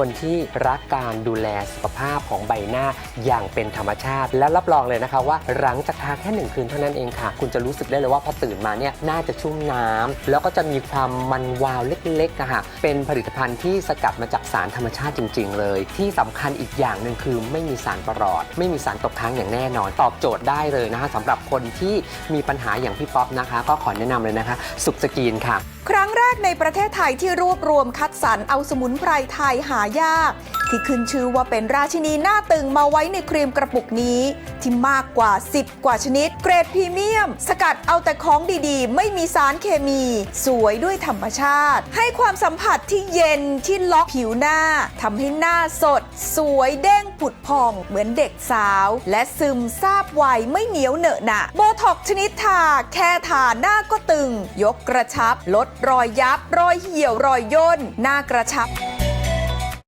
คนที่รักการดูแลสุขภาพของใบหน้าอย่างเป็นธรรมชาติ และรับรองเลยนะคะว่าหลังจากทาแค่หนึ่งคืนเท่านั้นเองค่ะ คุณจะรู้สึกได้เลยว่าพอตื่นมาเนี่ยน่าจะชุ่มน้ำแล้วก็จะมีความมันวาวเล็กๆอะค่ะเป็นผลิตภัณฑ์ที่สกัดมาจากสารธรรมชาติจริง ๆ เลย ที่สำคัญอีกอย่างหนึ่งคือไม่มีสารประหลอด ไม่มีสารตกค้างอย่างแน่นอน ตอบโจทย์ได้เลยนะคะสำหรับคนที่มีปัญหาอย่างพี่ป๊อปนะคะ ก็ขอแนะนำเลยนะคะ สุกสกีนค่ะ ครั้งแรกในประเทศไทยที่รวบรวมคัดสรรเอาสมุนไพรไทยหายาก ที่ขึ้นชื่อว่าเป็นราชินีหน้าตึงมาไว้ในครีมกระปุกนี้ ที่มากกว่า 10 กว่าชนิด เกรดพรีเมียม สกัดเอาแต่ของดีๆ ไม่มีสารเคมี สวยด้วยธรรมชาติ ให้ความสัมผัสที่เย็นที่ล็อกผิวหน้าทำให้หน้าสด สวยเด้งผุดผ่อง เหมือนเด็กสาว และซึมซาบไวไม่เหนียวเหนอะหนะโบท็อกชนิดทาแค่ทาหน้าก็ตึง ยกกระชับ ลดรอยยับรอยเหี่ยวรอยย่นหน้ากระชับ